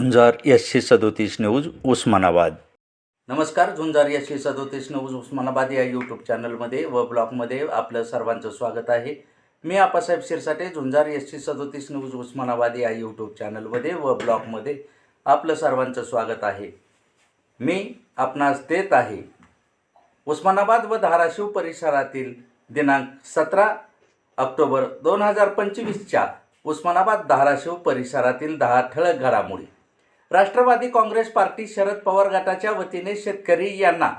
झुंजार एसशे सदोतीस न्यूज उस्मानाबाद. नमस्कार झुंजार एसशे सदोतीस न्यूज उस्मानाबाद या यूट्यूब चॅनलमध्ये व ब्लॉगमध्ये आपलं सर्वांचं स्वागत आहे. मी आपासाहेब शिरसाटे झुंजार एसशे सदोतीस न्यूज उस्मानाबाद या यूट्यूब चॅनलमध्ये व ब्लॉगमध्ये आपलं सर्वांचं स्वागत आहे. मी आपणास देत आहे उस्मानाबाद व धाराशिव परिसरातील दिनांक सतरा ऑक्टोबर दोन हजार पंचवीसच्या उस्मानाबाद धाराशिव परिसरातील दहा ठळक घडामोडी. राष्ट्रवादी काँग्रेस पार्टी शरद पवार गटाच्या वतीने शेतकरी यांना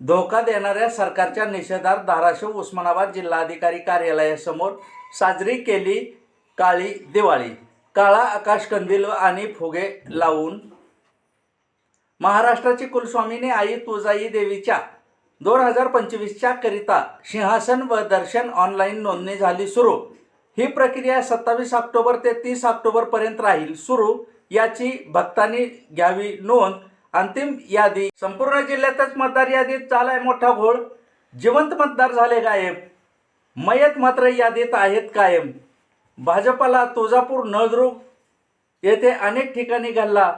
धोका देणाऱ्या सरकारच्या निषेधार्थ धाराशिव उस्मानाबाद जिल्हाधिकारी कार्यालयासमोर साजरी केली काळी दिवाळी. काळा आकाशकंदील आणि फुगे लावून महाराष्ट्राची कुलस्वामीने आई तुळजाई देवीच्या दोन हजार पंचवीसच्या करिता सिंहासन व दर्शन ऑनलाईन नोंदणी झाली सुरू. ही प्रक्रिया सत्तावीस ऑक्टोबर ते तीस ऑक्टोबरपर्यंत राहील सुरू. याची भक्तांनी घ्यावी नोंद. अंतिम यादी संपूर्ण जिल्ह्यातच मतदार यादीत चालाय मोठा घोळ. जिवंत मतदार झाले गायब. मयत मात्र यादीत आहेत कायम. भाजपाला तुळजापूर नळदुर्ग येथे अनेक ठिकाणी घालला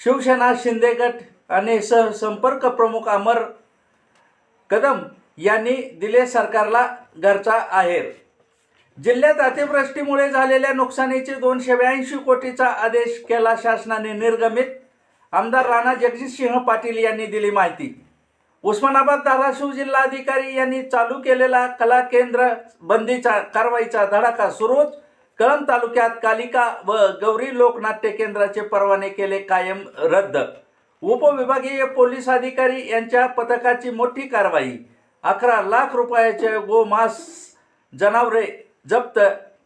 शिवसेना शिंदे गट आणि सहसंपर्क प्रमुख अमर कदम यांनी दिले सरकारला घरचा आहेर. जिल्ह्यात अतिवृष्टीमुळे झालेल्या नुकसानीचे दोनशे ब्याऐंशी कोटीचा आदेश केला शासनाने निर्गमित. आमदार राणा जगजितसिंह पाटील यांनी दिली माहिती. उस्मानाबाद धाराशिव जिल्हाधिकारी यांनी चालू केलेला कला केंद्र बंदीचा कारवाईचा धडाका सुरूच कळंब तालुक्यात कालिका व गौरी लोकनाट्य केंद्राचे परवाने केले कायम रद्द. उपविभागीय पोलीस अधिकारी यांच्या पथकाची मोठी कारवाई. अकरा लाख रुपयाचे गोमास जनावरे जप्त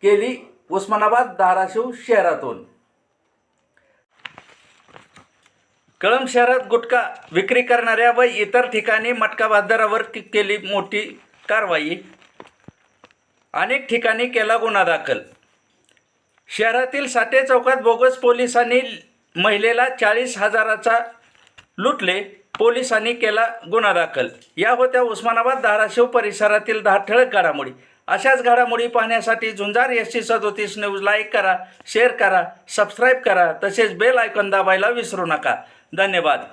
केली उस्मानाबाद धाराशिव शहरातून. कळंब शहरात गुटखा विक्री करणाऱ्या व इतर ठिकाणी मटका बाजारावर केली मोठी कारवाई. अनेक ठिकाणी केला गुन्हा दाखल. शहरातील साठे चौकात बोगस पोलिसांनी महिलेला चाळीस हजाराचा लुटले पोलिसांनी केला गुन्हा दाखल. या होत्या उस्मानाबाद धाराशिव परिसरातील दहा ठळक घडामोडी. अशाच घडामोडी पाहण्यासाठी झुंजार एस टी सदोतीस न्यूज लाईक करा शेअर करा सबस्क्राईब करा तसेच बेल आयकॉन दाबायला विसरू नका. धन्यवाद.